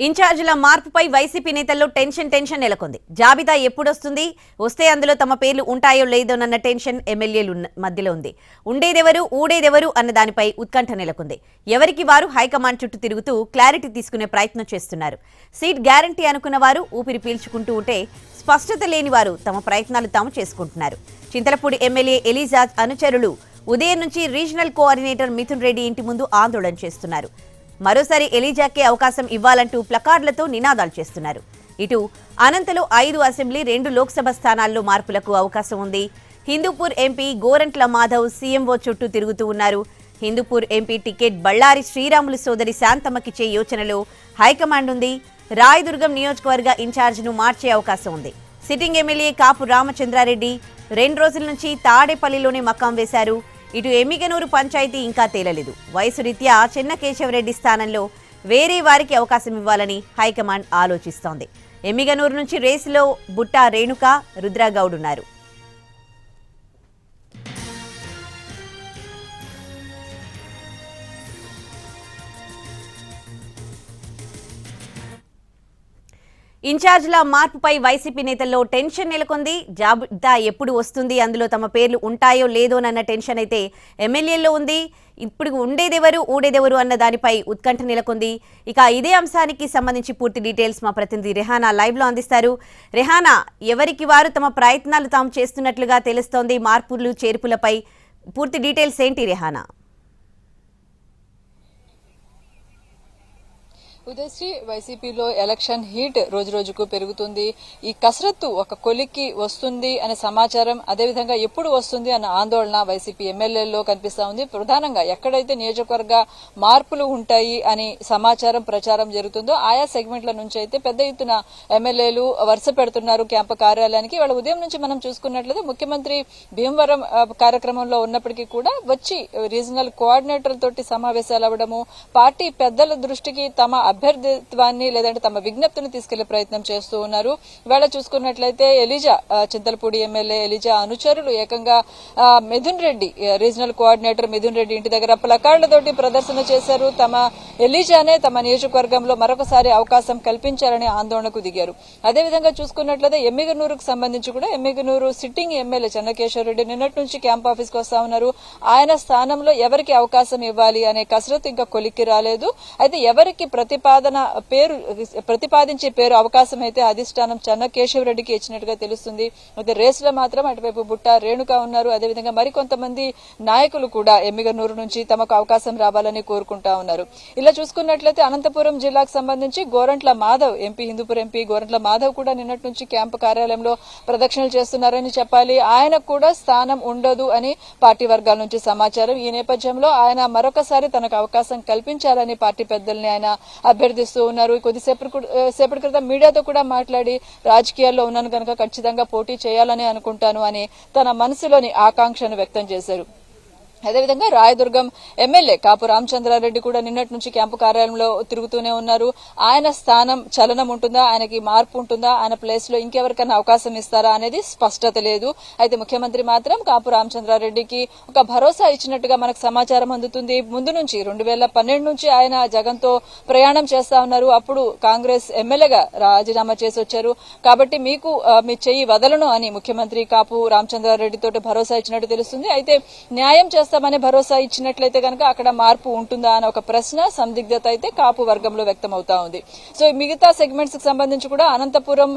ఇన్ఛార్జీల మార్పుపై వైసీపీ నేతల్లో tension tension నెలకొంది. జాబితా ఎప్పుడొస్తుంది? వస్తే అందులో తమ పేర్లు ఉంటాయో లేదోనన్న టెన్షన్ ఎమ్మెల్యేలు మధ్యలో ఉంది. ఉండేదెవరు ఊడేదెవరు అన్న దానిపై ఉత్కంఠ నెలకొంది. ఎవరికి వారు హైకమాండ్ చుట్టూ తిరుగుతూ క్లారిటీ తీసుకునే ప్రయత్నం చేస్తున్నారు. సీట్ గ్యారంటీ అనుకున్న వారు ఊపిరి పీల్చుకుంటూ ఉంటే స్పష్టత లేని వారు తమ ప్రయత్నాలు తాము చేసుకుంటున్నారు. చింతలపూడి ఎమ్మెల్యే ఎలిజాజ్ అనుచరులు ఉదయం నుంచి రీజనల్ కోఆర్డినేటర్ మిథున్ రెడ్డి ఇంటి ముందు ఆందోళన చేస్తున్నారు. మరోసారి ఎలీజాకే అవకాశం ఇవ్వాలంటూ ప్లకార్డులతో నినాదాలు చేస్తున్నారు. ఇటు అనంతలో ఐదు అసెంబ్లీ రెండు లోక్సభ స్థానాల్లో మార్పులకు అవకాశం ఉంది. హిందూపూర్ ఎంపీ గోరంట్ల మాధవ్ సీఎంఓ చుట్టూ తిరుగుతూ ఉన్నారు. హిందూపూర్ ఎంపీ టికెట్ బళ్ళారి శ్రీరాములు సోదరి శాంతమ్మకిచ్చే యోచనలో హైకమాండ్ ఉంది. రాయదుర్గం నియోజకవర్గ ఇన్ఛార్జ్ను మార్చే అవకాశం ఉంది. సిట్టింగ్ ఎమ్మెల్యే కాపు రామచంద్రారెడ్డి రెండు రోజుల నుంచి తాడేపల్లిలోనే మకాం వేశారు. ఇటు ఎమ్మిగనూరు పంచాయతీ ఇంకా తేలలేదు. వయసు రీత్యా చిన్న కేశవరెడ్డి స్థానంలో వేరే వారికి అవకాశం ఇవ్వాలని హైకమాండ్ ఆలోచిస్తోంది. ఎమ్మిగనూరు నుంచి రేసులో బుట్టా రేణుక రుద్రగౌడ్ ఉన్నారు. ఇన్ఛార్జ్ల మార్పుపై వైసీపీ నేతల్లో టెన్షన్ నెలకొంది. జాబితా ఎప్పుడు వస్తుంది? అందులో తమ పేర్లు ఉంటాయో లేదోనన్న టెన్షన్ అయితే ఎమ్మెల్యేల్లో ఉంది. ఇప్పుడు ఉండేదెవరు ఊడేదెవరు అన్న దానిపై ఉత్కంఠ నెలకొంది. ఇక ఇదే అంశానికి సంబంధించి పూర్తి డీటెయిల్స్ మా ప్రతినిధి రెహానా లైవ్లో అందిస్తారు. రెహానా ఎవరికి వారు తమ ప్రయత్నాలు తాము చేస్తున్నట్లుగా తెలుస్తోంది మార్పులు చేర్పులపై పూర్తి డీటెయిల్స్ ఏంటి రెహానా? ఉదయశ్రీ వైసీపీలో ఎలక్షన్ హీట్ రోజు రోజుకు పెరుగుతుంది. ఈ కసరత్తు ఒక కొలిక్కి వస్తుంది అనే సమాచారం అదేవిధంగా ఎప్పుడు వస్తుంది అన్న ఆందోళన వైసీపీ ఎమ్మెల్యేల్లో కనిపిస్తా ఉంది. ప్రధానంగా ఎక్కడైతే నియోజకవర్గ మార్పులు ఉంటాయి అని సమాచారం ప్రచారం జరుగుతుందో ఆయా సెగ్మెంట్ల నుంచి అయితే పెద్ద ఎత్తున ఎమ్మెల్యేలు వరుస పెడుతున్నారు క్యాంపు కార్యాలయానికి. వాళ్ళ ఉదయం నుంచి మనం చూసుకున్నట్లయితే ముఖ్యమంత్రి భీమవరం కార్యక్రమంలో ఉన్నప్పటికీ కూడా వచ్చి రీజనల్ కోఆర్డినేటర్ తోటి సమావేశాలు అవ్వడము పార్టీ పెద్దల దృష్టికి తమ అభ్యర్థిత్వాన్ని లేదంటే తమ విజ్ఞప్తిని తీసుకెళ్ళే ప్రయత్నం చేస్తూ ఉన్నారు. ఇవాళ చూసుకున్నట్లయితే ఎలిజా చింతలపూడి ఎమ్మెల్యే ఎలిజా అనుచరులు ఏకంగా ఆ, మిథున్ రెడ్డి రీజనల్ కోఆర్డినేటర్ మిథున్ రెడ్డి ఇంటి దగ్గర ప్లకార్డులతోటి ప్రదర్శన చేశారు. తమ ఎలిజానే తమ నియోజకవర్గంలో మరొకసారి అవకాశం కల్పించాలని ఆందోళనకు దిగారు. అదేవిధంగా చూసుకున్నట్లయితే ఎమ్మిగనూరుకు సంబంధించి కూడా ఎమ్మిగనూరు సిట్టింగ్ ఎమ్మెల్యే చెన్నకేశ్వర రెడ్డి నిన్నటి నుంచి క్యాంప్ ఆఫీస్కు వస్తా ఉన్నారు. ఆయన స్థానంలో ఎవరికి అవకాశం ఇవ్వాలి అనే కసరత్తు ఇంకా కొలిక్కి రాలేదు. అయితే ఎవరికి ప్రతి ప్రతిపాదన పేరు ప్రతిపాదించే పేరు అవకాశం అయితే అధిష్టానం చెన్నకేశవ రెడ్డికి ఇచ్చినట్టుగా తెలుస్తుంది. అయితే రేసులో మాత్రం అటువైపు బుట్ట రేణుక ఉన్నారు. అదేవిధంగా మరికొంతమంది నాయకులు కూడా ఎమ్మిగనూరు నుంచి తమకు అవకాశం రావాలని కోరుకుంటా ఉన్నారు. ఇలా చూసుకున్నట్లయితే అనంతపురం జిల్లాకు సంబంధించి గోరంట్ల మాధవ్ ఎంపీ హిందూపూర్ ఎంపీ గోరంట్ల మాధవ్ కూడా నిన్నటి నుంచి క్యాంపు కార్యాలయంలో ప్రదక్షిణలు చేస్తున్నారని చెప్పాలి. ఆయనకు కూడా స్థానం ఉండదు అని పార్టీ వర్గాల నుంచి సమాచారం. ఈ నేపథ్యంలో ఆయన మరొకసారి తనకు అవకాశం కల్పించాలని పార్టీ పెద్దల్ని ఆయన అభ్యర్థిస్తూ ఉన్నారు. కొద్దిసేపటి సేపటి క్రితం మీడియాతో కూడా మాట్లాడి రాజకీయాల్లో ఉన్నాను కనుక ఖచ్చితంగా పోటీ చేయాలని అనుకుంటాను అని తన మనసులోని ఆకాంక్షను వ్యక్తం చేశారు. అదేవిధంగా రాయదుర్గం ఎమ్మెల్యే కాపు రామచంద్రారెడ్డి కూడా నిన్నటి నుంచి క్యాంపు కార్యాలయంలో తిరుగుతూనే ఉన్నారు. ఆయన స్థానం చలనం ఉంటుందా? ఆయనకి మార్పు ఉంటుందా? ఆయన ప్లేస్లో ఇంకెవరికైనా అవకాశం ఇస్తారా అనేది స్పష్టత లేదు. అయితే ముఖ్యమంత్రి మాత్రం కాపు రామచంద్రారెడ్డికి ఒక భరోసా ఇచ్చినట్టుగా మనకు సమాచారం అందుతుంది. ముందు నుంచి రెండు వేల పన్నెండు నుంచి ఆయన జగన్తో ప్రయాణం చేస్తా ఉన్నారు. అప్పుడు కాంగ్రెస్ ఎమ్మెల్యేగా రాజీనామా చేసి వచ్చారు. కాబట్టి మీకు మీ చెయ్యి వదలను అని ముఖ్యమంత్రి కాపు రామచంద్రారెడ్డితో భరోసా ఇచ్చినట్టు తెలుస్తుంది. అయితే న్యాయం చేస్తామని భరోసా ఇచ్చినట్లయితే కనుక అక్కడ మార్పు ఉంటుందా అనే ఒక ప్రశ్న సందిగ్ధత అయితే కాపు వర్గంలో వ్యక్తమవుతా ఉంది. సో మిగతా సెగ్మెంట్స్కి సంబంధించి కూడా అనంతపురం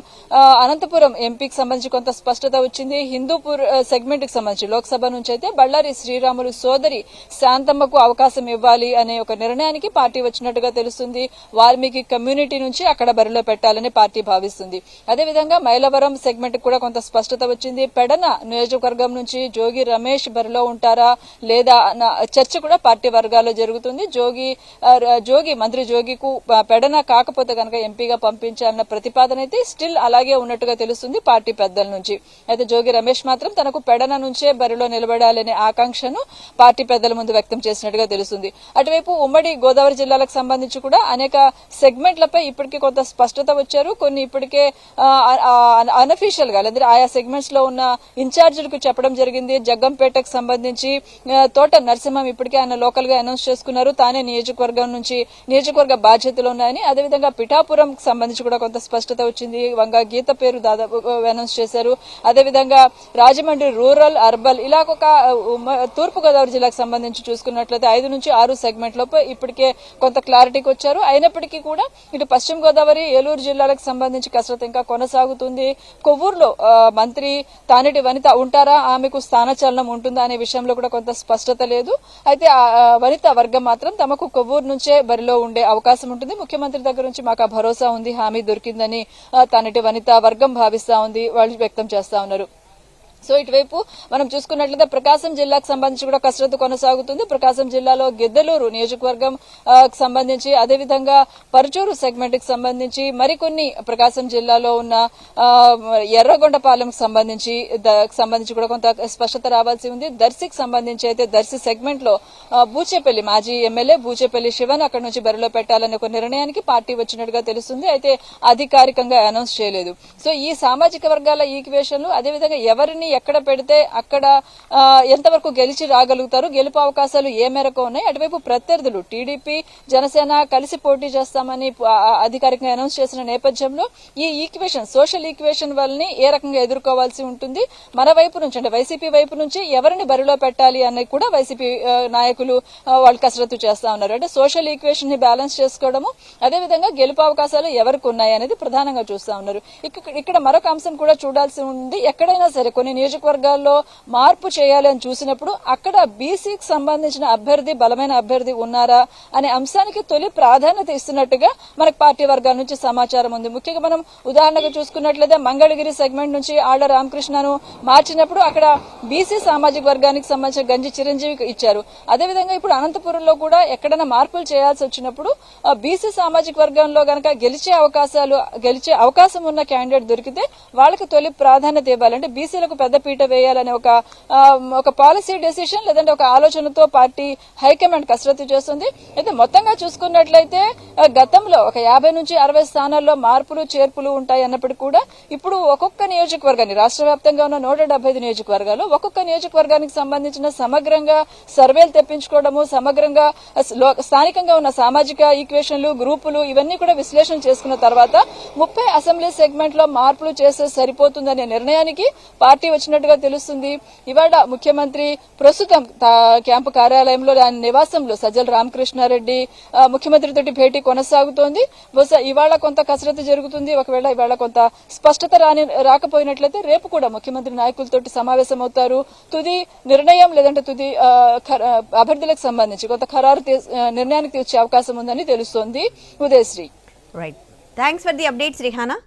అనంతపురం ఎంపీకి సంబంధించి కొంత స్పష్టత వచ్చింది. హిందూపూర్ సెగ్మెంట్కి సంబంధించి లోక్సభ నుంచి అయితే బళ్ళారి శ్రీరాములు సోదరి శాంతమ్మకు అవకాశం ఇవ్వాలి అనే ఒక నిర్ణయానికి పార్టీ వచ్చినట్టుగా తెలుస్తుంది. వాల్మీకి కమ్యూనిటీ నుంచి అక్కడ బరిలో పెట్టాలని పార్టీ భావిస్తుంది. అదేవిధంగా మైలవరం సెగ్మెంట్ కూడా కొంత స్పష్టత వచ్చింది. పెడన నియోజకవర్గం నుంచి జోగి రమేష్ బరిలో ఉంటారా? లేదా చర్చ కూడా పార్టీ వర్గాల్లో జరుగుతుంది. జోగి జోగి మంత్రి జోగికు పెడన కాకపోతే కనుక ఎంపీగా పంపించాలన్న ప్రతిపాదన అయితే స్టిల్ అలాగే ఉన్నట్టుగా తెలుస్తుంది పార్టీ పెద్దల నుంచి. అయితే జోగి రమేష్ మాత్రం తనకు పెడన నుంచే బరిలో నిలబడాలనే ఆకాంక్షను పార్టీ పెద్దల ముందు వ్యక్తం చేసినట్టుగా తెలుస్తుంది. అటువైపు ఉమ్మడి గోదావరి జిల్లాలకు సంబంధించి కూడా అనేక సెగ్మెంట్లపై ఇప్పటికే కొంత స్పష్టత వచ్చారు. కొన్ని ఇప్పటికే అనఫీషియల్గా లేదా ఆయా సెగ్మెంట్స్లో ఉన్న ఇన్ఛార్జీలకు చెప్పడం జరిగింది. జగ్గంపేటకు సంబంధించి తోట నరసింహం ఇప్పటికే ఆయన లోకల్గా అనౌన్స్ చేసుకున్నారు. తానే నియోజకవర్గం నుంచి నియోజకవర్గ బాధ్యతలు ఉన్నాయని అదేవిధంగా పిఠాపురం సంబంధించి కూడా కొంత స్పష్టత వచ్చింది. వంగ గీత పేరు దాదాపు అనౌన్స్ చేశారు. అదేవిధంగా రాజమండ్రి రూరల్ అర్బల్ ఇలా ఒక తూర్పు గోదావరి జిల్లాకు సంబంధించి చూసుకున్నట్లయితే ఐదు నుంచి ఆరు సెగ్మెంట్ లోపు ఇప్పటికే కొంత క్లారిటీకి వచ్చారు. అయినప్పటికీ కూడా ఇటు పశ్చిమ గోదావరి ఏలూరు జిల్లాలకు సంబంధించి కసరత్తు ఇంకా కొనసాగుతుంది. కొవ్వూరులో మంత్రి తానేటి వనిత ఉంటారా? ఆమెకు స్థానచలనం ఉంటుందా? అనే విషయంలో కూడా కొంత స్పష్టత లేదు. అయితే ఆ వనిత వర్గం మాత్రం తమకు కొవ్వూరు నుంచే బరిలో ఉండే అవకాశం ఉంటుంది. ముఖ్యమంత్రి దగ్గర నుంచి మాకు ఆ భరోసా ఉంది హామీ దొరికిందని తనటి వనిత వర్గం భావిస్తా ఉంది వాళ్ళు వ్యక్తం చేస్తా ఉన్నారు. సో ఇటువైపు మనం చూసుకున్నట్లయితే ప్రకాశం జిల్లాకు సంబంధించి కూడా కసరత్తు కొనసాగుతుంది. ప్రకాశం జిల్లాలో గిద్దలూరు నియోజకవర్గం సంబంధించి అదేవిధంగా పరుచూరు సెగ్మెంట్కి సంబంధించి మరికొన్ని ప్రకాశం జిల్లాలో ఉన్న ఎర్రగొండపాలెం సంబంధించి ద- సంబంధించి కూడా కొంత స్పష్టత రావాల్సి ఉంది. దర్శికి సంబంధించి అయితే దర్శి సెగ్మెంట్లో బూచేపల్లి మాజీ ఎమ్మెల్యే బూచేపల్లి శివన్ అక్కడ నుంచి బరిలో పెట్టాలనే ఒక నిర్ణయానికి పార్టీ వచ్చినట్టుగా తెలుస్తుంది. అయితే అధికారికంగా అనౌన్స్ చేయలేదు. సో ఈ సామాజిక వర్గాల ఈక్వేషన్లు అదేవిధంగా ఎవరిని ఎక్కడ పెడితే అక్కడ ఎంతవరకు గెలిచి రాగలుగుతారు గెలుపు అవకాశాలు ఏ మేరకు ఉన్నాయి అటువైపు ప్రత్యర్థులు టీడీపీ జనసేన కలిసి పోటీ చేస్తామని అధికారికంగా అనౌన్స్ చేసిన నేపథ్యంలో ఈ ఈక్వేషన్ సోషల్ ఈక్వేషన్ వల్ని ఏ రకంగా ఎదుర్కోవాల్సి ఉంటుంది మన వైపు నుంచి అంటే వైసీపీ వైపు నుంచి ఎవరిని బరిలో పెట్టాలి అనేది కూడా వైసీపీ నాయకులు వాళ్ళు కసరత్తు చేస్తా ఉన్నారు. అంటే సోషల్ ఈక్వేషన్ని బ్యాలెన్స్ చేసుకోవడము అదేవిధంగా గెలుపు అవకాశాలు ఎవరికి ఉన్నాయి అనేది ప్రధానంగా చూస్తా ఉన్నారు. ఇక్కడ మరొక అంశం కూడా చూడాల్సి ఉంది. ఎక్కడైనా సరే కొన్ని నియోజకవర్గాల్లో మార్పు చేయాలి అని చూసినప్పుడు అక్కడ బీసీకి సంబంధించిన అభ్యర్థి బలమైన అభ్యర్థి ఉన్నారా అనే అంశానికి తొలి ప్రాధాన్యత ఇస్తున్నట్టుగా మనకు పార్టీ వర్గాల నుంచి సమాచారం ఉంది. ముఖ్యంగా మనం ఉదాహరణగా చూసుకున్నట్లయితే మంగళగిరి సెగ్మెంట్ నుంచి ఆళ్ళ రామకృష్ణను మార్చినప్పుడు అక్కడ బీసీ సామాజిక వర్గానికి సంబంధించిన గంజి చిరంజీవికి ఇచ్చారు. అదేవిధంగా ఇప్పుడు అనంతపురంలో కూడా ఎక్కడైనా మార్పులు చేయాల్సి వచ్చినప్పుడు బీసీ సామాజిక వర్గంలో గనక గెలిచే అవకాశాలు గెలిచే అవకాశం ఉన్న క్యాండిడేట్ దొరికితే వాళ్ళకి తొలి ప్రాధాన్యత ఇవ్వాలంటే బీసీలకు పెద్దపీట వేయాలనే ఒక ఒక పాలసీ డెసిషన్ లేదంటే ఒక ఆలోచనతో పార్టీ హైకమాండ్ కసరత్తు చేస్తుంది. అయితే మొత్తంగా చూసుకున్నట్లయితే గతంలో ఒక యాభై నుంచి అరవై స్థానాల్లో మార్పులు చేర్పులు ఉంటాయి అన్నప్పటికీ కూడా ఇప్పుడు ఒక్కొక్క నియోజకవర్గాన్ని రాష్ట్ర వ్యాప్తంగా ఉన్న నూట డెబ్బై ఐదు నియోజకవర్గాలు ఒక్కొక్క నియోజకవర్గానికి సంబంధించిన సమగ్రంగా సర్వేలు తెప్పించుకోవడము సమగ్రంగా స్థానికంగా ఉన్న సామాజిక ఈక్వేషన్లు గ్రూపులు ఇవన్నీ కూడా విశ్లేషణ చేసుకున్న తర్వాత ముప్పై అసెంబ్లీ సెగ్మెంట్లో మార్పులు చేస్తే సరిపోతుందనే నిర్ణయానికి పార్టీ వచ్చినట్టుగా తెలుస్తుంది. ఇవాళ ముఖ్యమంత్రి ప్రస్తుతం క్యాంపు కార్యాలయంలో ఆయన నివాసంలో సజ్జల రామకృష్ణారెడ్డి ముఖ్యమంత్రితోటి భేటీ కొనసాగుతోంది. బహుశా ఇవాళ కొంత కసరత్తు జరుగుతుంది. ఒకవేళ ఇవాళ కొంత స్పష్టత రాని రాకపోయినట్లయితే రేపు కూడా ముఖ్యమంత్రి నాయకులతోటి సమావేశం అవుతారు తుది నిర్ణయం లేదంటే తుది అభ్యర్థులకు సంబంధించి కొంత ఖరారు నిర్ణయానికి తీర్చే అవకాశం ఉందని తెలుస్తోంది. Udayasri. Right thanks for the updates Rihana